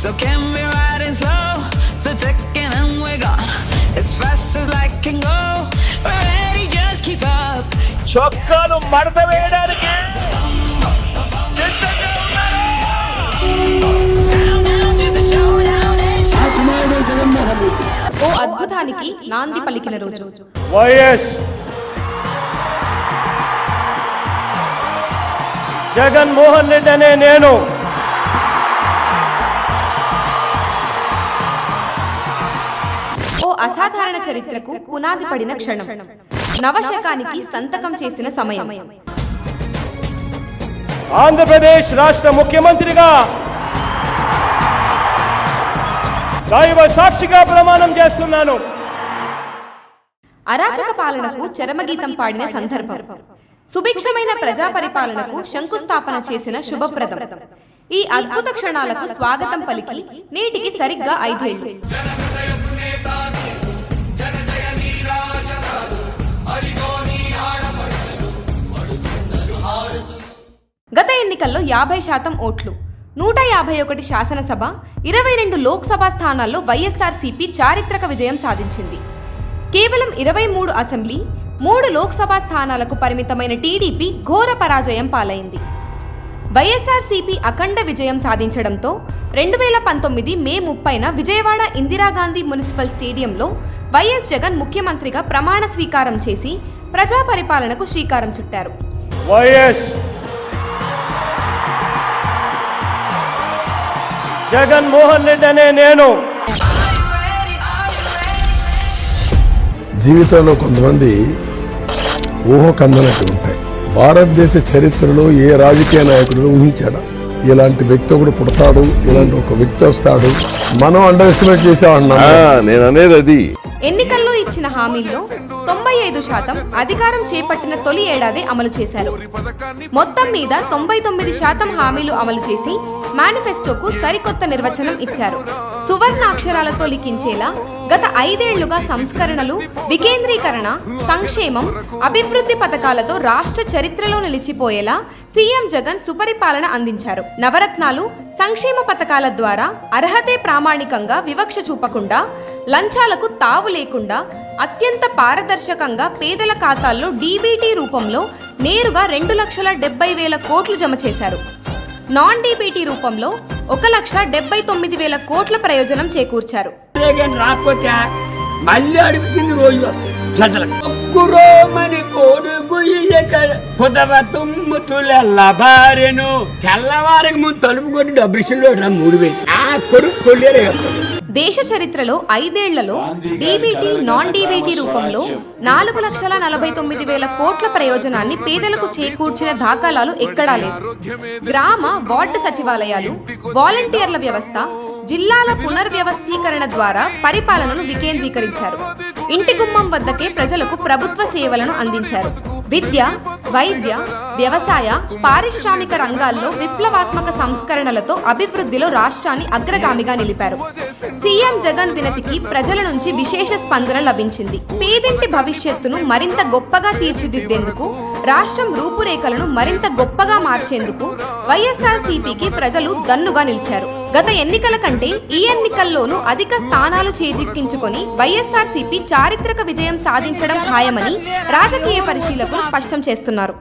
So can we ride it slow? The ticking and we're gone as fast as light can go. We're ready, just keep up. చొక్కాలు మడత వేయడానికి సిద్ధంగా ఉన్నారా? Down, down to the showdown and show. ఆ కుమారుడే జగన్మోహన్ రెడ్డి ఓ అద్భుతానికి నాంది పలికిన రోజు వైఎస్ జగన్మోహన్ రెడ్డి అనే నేను అసాధారణ చరిత్రకు పునాది పడిన క్షణం. నవశకానికి సంతకం చేసిన సమయం. ఆంధ్రప్రదేశ్ రాష్ట్ర ముఖ్యమంత్రిగా దైవ సాక్షిగా ప్రమాణం చేస్తున్నాను. అరాచక పాలనకు చరమగీతం పాడిన సందర్భం. సుభిక్షమైన ప్రజా పరిపాలనకు శంకుస్థాపన చేసిన శుభప్రదం. ఈ అద్భుత క్షణాలకు స్వాగతం పలికి నేటికి సరిగ్గా ఐదేళ్ళు ఎన్నికల్లో యాభై శాతం ఓట్లు. నూట యాభై ఒకటి శాసనసభ ఇరవై రెండు లోక్సభ స్థానాల్లో వైఎస్ఆర్సీపీ చారిత్రక విజయం సాధించింది. కేవలం ఇరవై మూడు అసెంబ్లీ మూడు లోక్సభ స్థానాలకు పరిమితమైన టీడీపీ ఘోర పరాజయం పాలైంది. వైఎస్ఆర్సీపీ అఖండ విజయం సాధించడంతో రెండు వేల పంతొమ్మిది మే ముప్పైన విజయవాడ ఇందిరాగాంధీ మున్సిపల్ స్టేడియంలో వైఎస్ జగన్ ముఖ్యమంత్రిగా ప్రమాణ స్వీకారం చేసి ప్రజా పరిపాలనకు శ్రీకారం చుట్టారు. వైఎస్ జగన్మోహన్ రెడ్డి అనే నేను. జీవితంలో కొంతమంది ఊహ కందనట్టు ఉంటాయి. భారతదేశ చరిత్రలో ఏ రాజకీయ నాయకుడు ఊహించాడా? ఇలాంటి వ్యక్తి ఒకడు పుడతాడు ఇలాంటి ఒక వ్యక్తి వస్తాడు. మనం అండర్ ఎస్టిమేట్ చేసామన్నా నేను అనేది అది. ఎన్నికల్లో ఇచ్చిన హామీల్లో తొంభై ఐదు శాతం అధికారం చేపట్టిన తొలి ఏడాది అమలు చేశారు. మొత్తం మీద తొంభై తొమ్మిది శాతం హామీలు అమలు చేసి మేనిఫెస్టోకు సరికొత్త నిర్వచనం ఇచ్చారు. సువర్ణ అక్షరాలతో లిఖించేలా గత ఐదేళ్ళుగా సంస్కరణలు వికేంద్రీకరణ సంక్షేమం అభివృద్ధి పథకాలతో రాష్ట్ర చరిత్రలో నిలిచిపోయేలా సీఎం జగన్ సుపరిపాలన అందించారు. నవరత్నాలు సంక్షేమ పథకాల ద్వారా అర్హతే ప్రామాణికంగా వివక్ష చూపకుండా లంచాలకు తావు లేకుండా అత్యంత పారదర్శకంగా పేదల ఖాతాల్లో డీబీటీ రూపంలో నేరుగా రెండు లక్షల డెబ్బై వేల కోట్లు జమ చేశారు. నాన్ డీబీటీ రూపంలో ఒక లక్ష డెబ్బై తొమ్మిది వేల కోట్ల ప్రయోజనం చేకూర్చారు. రాకపోతే మళ్ళీ అడుగుతుంది రోజు వస్తుంది ప్రజలకు ఒక్కురోమని కొడుకు ఇయ్యక కుదవ తుమ్ముతుల భార్యను తెల్లవారికి ముందు తలుపు కొట్టి డబ్బులు మూడు వేలు. ఆ కొడుకు కొల్లేరే దేశ చరిత్రలో ఐదేళ్ళలో డీబీటీ నాన్ డీబీటీ రూపంలో నాలుగు లక్షల నలభై తొమ్మిది వేల కోట్ల ప్రయోజనాన్ని పేదలకు చేకూర్చిన దాఖలాలు ఎక్కడా లేవు. గ్రామ వార్డు సచివాలయాలు వాలంటీర్ల వ్యవస్థ జిల్లాల పునర్వ్యవస్థీకరణ ద్వారా పరిపాలనను వికేంద్రీకరించారు. ఇంటి గుమ్మం వద్దకే ప్రజలకు ప్రభుత్వ సేవలను అందించారు. విద్య వైద్య వ్యవసాయ పారిశ్రామిక రంగాల్లో విప్లవాత్మక సంస్కరణలతో అభివృద్ధిలో రాష్ట్రాన్ని అగ్రగామిగా నిలిపారు. సీఎం జగన్ వినతికి ప్రజల నుంచి విశేష స్పందన లభించింది. పేదింటి భవిష్యత్తును మరింత గొప్పగా తీర్చిదిద్దేందుకు రాష్ట్రం రూపురేఖలను మరింత గొప్పగా మార్చేందుకు వైఎస్ఆర్సీపీకి ప్రజలు దన్నుగా నిలిచారు. గత ఎన్నికల కంటే ఈ ఎన్నికల్లోనూ అధిక స్థానాలు చేజిక్కించుకొని వైఎస్ఆర్సీపీ చారిత్రక విజయం సాధించడం ఖాయమని రాజకీయ పరిశీలకులు స్పష్టం చేస్తున్నారు.